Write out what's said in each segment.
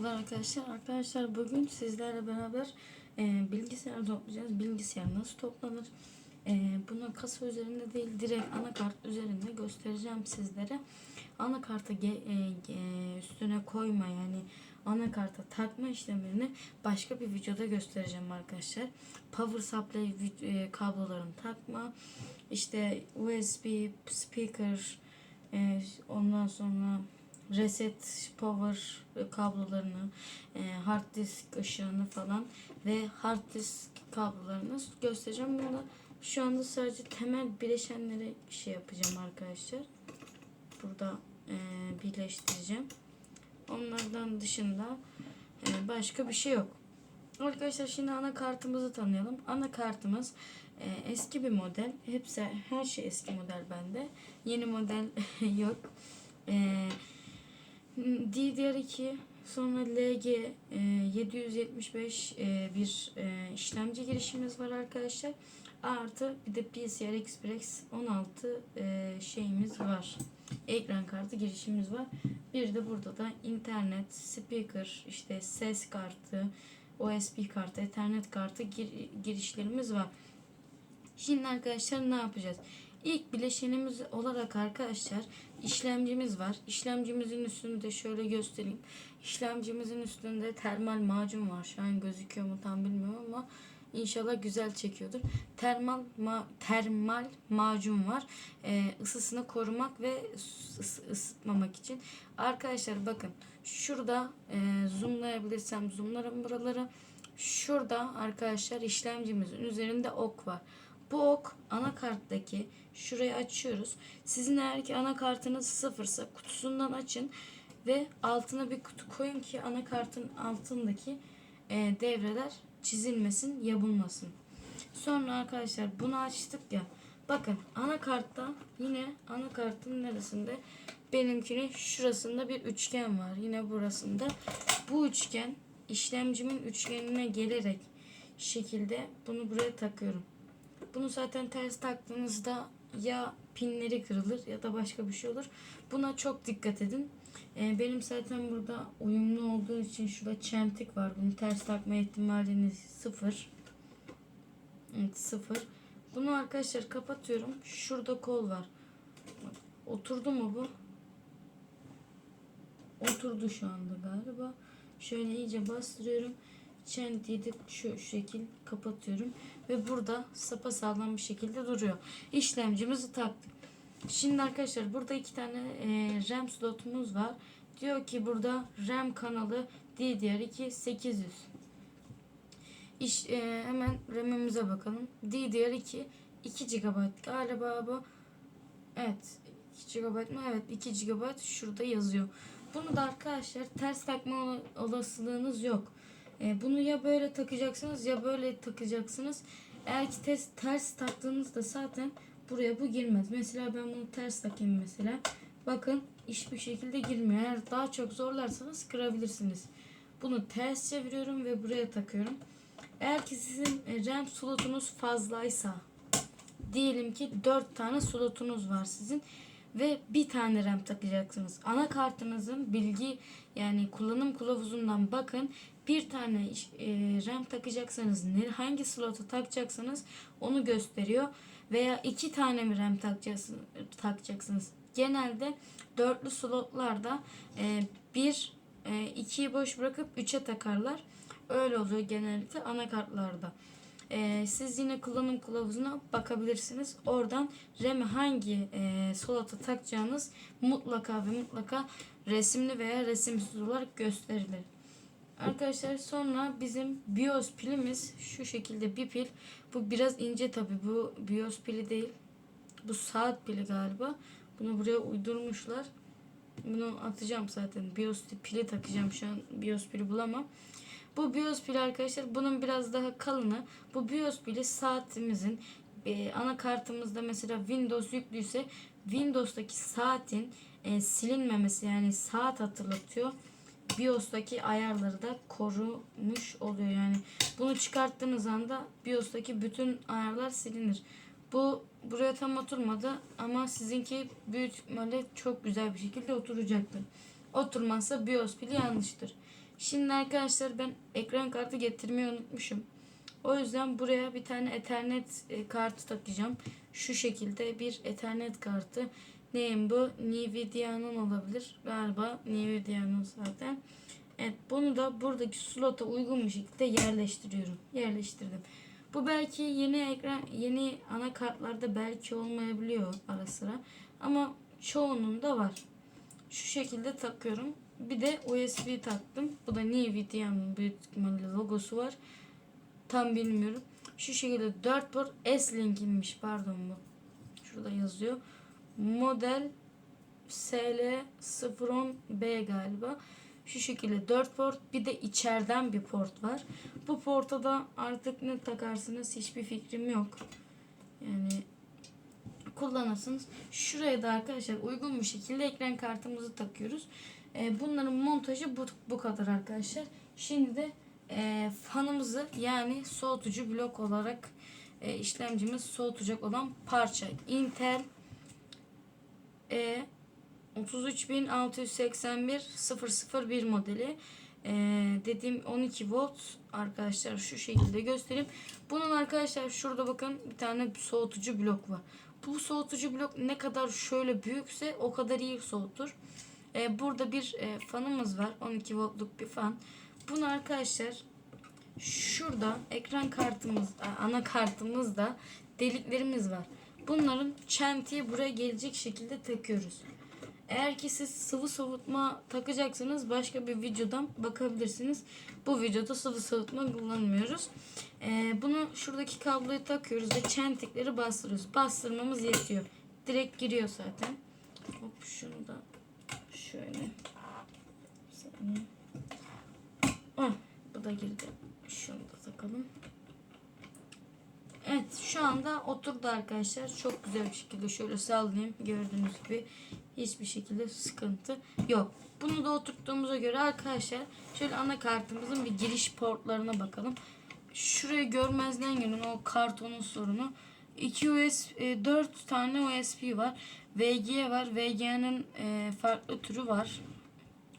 Merhabalar arkadaşlar. Arkadaşlar bugün sizlerle beraber e, bilgisayar toplayacağız. Bilgisayar nasıl toplanır? E, bunu kasa üzerinde değil direkt anakart üzerinde göstereceğim sizlere. Anakarta ge, e, üstüne koyma yani anakarta takma işlemlerini başka bir videoda göstereceğim arkadaşlar. Power supply e, kablolarını takma. işte USB speaker e, ondan sonra reset power kablolarını, e, hard disk ışığını falan ve hard disk kablolarını göstereceğim. Bunu şu anda sadece temel bileşenleri şey yapacağım arkadaşlar. Burada e, birleştireceğim. Onlardan dışında e, başka bir şey yok. Arkadaşlar şimdi anakartımızı tanıyalım. Anakartımız e, eski bir model. Hepsi her şey eski model bende. Yeni model yok. E, DDR2 sonra LG e, 775 e, bir e, işlemci girişimiz var arkadaşlar. Artı bir de PCI Express 16 e, şeyimiz var. Ekran kartı girişimiz var. Bir de burada da internet, speaker, işte ses kartı, USB kartı, ethernet kartı gir- girişlerimiz var. Şimdi arkadaşlar ne yapacağız? İlk bileşenimiz olarak arkadaşlar işlemcimiz var. İşlemcimizin üstünde şöyle göstereyim. İşlemcimizin üstünde termal macun var. Şu an gözüküyor mu tam bilmiyorum ama inşallah güzel çekiyordur. Termal ma- termal macun var. Ee, ısısını korumak ve ıs- ısıtmamak için. Arkadaşlar bakın şurada e, zoomlayabilirsem zoomlarım buraları. Şurada arkadaşlar işlemcimizin üzerinde ok var. Bu ok anakarttaki şurayı açıyoruz. Sizin eğer ki anakartınız sıfırsa kutusundan açın ve altına bir kutu koyun ki anakartın altındaki e, devreler çizilmesin, yabulmasın. Sonra arkadaşlar bunu açtık ya. Bakın anakartta yine anakartın neresinde? Benimkinin şurasında bir üçgen var. Yine burasında. Bu üçgen işlemcimin üçgenine gelerek şekilde bunu buraya takıyorum. Bunu zaten ters taktığınızda ya pinleri kırılır ya da başka bir şey olur. Buna çok dikkat edin. Ee, benim zaten burada uyumlu olduğu için şurada çentik var. Bunu ters takma ihtimaliniz sıfır. Evet sıfır. Bunu arkadaşlar kapatıyorum. Şurada kol var. Oturdu mu bu? Oturdu şu anda galiba. Şöyle iyice bastırıyorum. Çentiyi de şu şekil kapatıyorum. Ve burada sapa sağlam bir şekilde duruyor. İşlemcimizi taktık. Şimdi arkadaşlar burada iki tane e, RAM slotumuz var. Diyor ki burada RAM kanalı DDR2 800. İş, e, hemen RAM'imize bakalım. DDR2 2 GB galiba bu. Evet 2 GB mı? Evet 2 GB şurada yazıyor. Bunu da arkadaşlar ters takma ola- olasılığınız yok. E, bunu ya böyle takacaksınız ya böyle takacaksınız. Eğer ki ters, ters taktığınızda zaten buraya bu girmez. Mesela ben bunu ters takayım mesela. Bakın hiçbir şekilde girmiyor. Eğer daha çok zorlarsanız kırabilirsiniz. Bunu ters çeviriyorum ve buraya takıyorum. Eğer ki sizin e, RAM slotunuz fazlaysa diyelim ki 4 tane slotunuz var sizin ve bir tane RAM takacaksınız. Anakartınızın bilgi yani kullanım kılavuzundan bakın bir tane e, RAM takacaksanız ne hangi slotu takacaksanız onu gösteriyor veya iki tane mi RAM takacaksınız. Genelde dörtlü slotlarda e, bir e, ikiyi boş bırakıp üçe takarlar. Öyle oluyor genellikle anakartlarda. Ee, siz yine kullanım kılavuzuna bakabilirsiniz. Oradan RAM'i hangi e, solata takacağınız mutlaka ve mutlaka resimli veya resimsiz olarak gösterilir. Arkadaşlar sonra bizim BIOS pilimiz şu şekilde bir pil. Bu biraz ince tabi bu BIOS pili değil. Bu saat pili galiba. Bunu buraya uydurmuşlar. Bunu atacağım zaten. BIOS pili takacağım şu an. BIOS pili bulamam. Bu BIOS pili arkadaşlar bunun biraz daha kalını. Bu BIOS pili saatimizin e, anakartımızda mesela Windows yüklüyse Windows'taki saatin e, silinmemesi yani saat hatırlatıyor. BIOS'taki ayarları da korumuş oluyor. Yani bunu çıkarttığınız anda BIOS'taki bütün ayarlar silinir. Bu buraya tam oturmadı ama sizinki büyük ihtimalle çok güzel bir şekilde oturacaktır. Oturmazsa BIOS pili yanlıştır. Şimdi arkadaşlar ben ekran kartı getirmeyi unutmuşum. O yüzden buraya bir tane Ethernet e, kartı takacağım. Şu şekilde bir Ethernet kartı. Neyim bu? Nvidia'nın olabilir. Galiba Nvidia'nın zaten. Evet bunu da buradaki slota uygun bir şekilde yerleştiriyorum. Yerleştirdim. Bu belki yeni ekran yeni anakartlarda belki olmayabiliyor ara sıra. Ama çoğunun da var. Şu şekilde takıyorum. Bir de USB taktım. Bu da Nvidia'nın büyük ihtimalle logosu var. Tam bilmiyorum. Şu şekilde 4 port S-Link'inmiş pardon bu. Şurada yazıyor. Model SL010B galiba. Şu şekilde 4 port bir de içeriden bir port var. Bu porta da artık ne takarsınız hiçbir fikrim yok. Yani kullanırsınız. Şuraya da arkadaşlar uygun bir şekilde ekran kartımızı takıyoruz. E, bunların montajı bu, bu kadar arkadaşlar. Şimdi de e, fanımızı yani soğutucu blok olarak e, işlemcimiz soğutacak olan parça. Intel E 33681 001 modeli. E, dediğim 12 volt arkadaşlar şu şekilde göstereyim. Bunun arkadaşlar şurada bakın bir tane soğutucu blok var. Bu soğutucu blok ne kadar şöyle büyükse o kadar iyi soğutur. E, burada bir e, fanımız var. 12 voltluk bir fan. Bunu arkadaşlar şurada ekran kartımız, ana kartımızda deliklerimiz var. Bunların çentiği buraya gelecek şekilde takıyoruz. Eğer ki siz sıvı soğutma takacaksanız başka bir videodan bakabilirsiniz. Bu videoda sıvı soğutma kullanmıyoruz. Ee, bunu şuradaki kabloyu takıyoruz ve çentikleri bastırıyoruz. Bastırmamız yetiyor. Direkt giriyor zaten. Hop şunu da şöyle. Saniye. Ah, bu da girdi. Şunu da takalım. Evet şu anda oturdu arkadaşlar. Çok güzel bir şekilde şöyle sallayayım. Gördüğünüz gibi hiçbir şekilde sıkıntı yok. Bunu da oturttuğumuza göre arkadaşlar şöyle anakartımızın bir giriş portlarına bakalım. Şurayı görmezden gelin o kartonun sorunu. 2 USB, 4 tane USB var. VG var. VG'nin e, farklı türü var.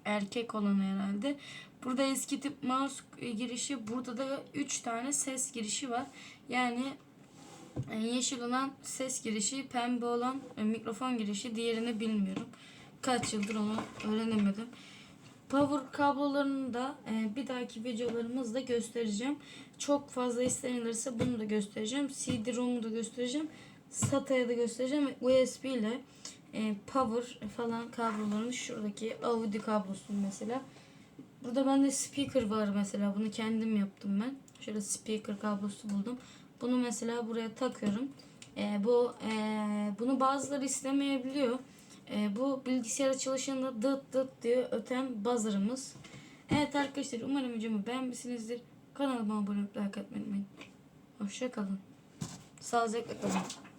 Erkek olanı herhalde. Burada eski tip mouse girişi. Burada da 3 tane ses girişi var. Yani yeşil olan ses girişi, pembe olan e, mikrofon girişi, diğerini bilmiyorum. Kaç yıldır onu öğrenemedim. Power kablolarını da e, bir dahaki videolarımızda göstereceğim. Çok fazla istenilirse bunu da göstereceğim. CD-ROM'u da göstereceğim. SATA'ya da göstereceğim USB ile e, power falan kablolarını şuradaki Audi kablosu mesela. Burada bende speaker var mesela. Bunu kendim yaptım ben. Şöyle speaker kablosu buldum. Bunu mesela buraya takıyorum. E, bu e, bunu bazıları istemeyebiliyor. E, bu bilgisayar açılışında dıt dıt diye öten buzzer'ımız. Evet arkadaşlar umarım videomu beğenmişsinizdir. Kanalıma abone olup like atmayı unutmayın. Hoşça kalın. Sağlıcakla kalın.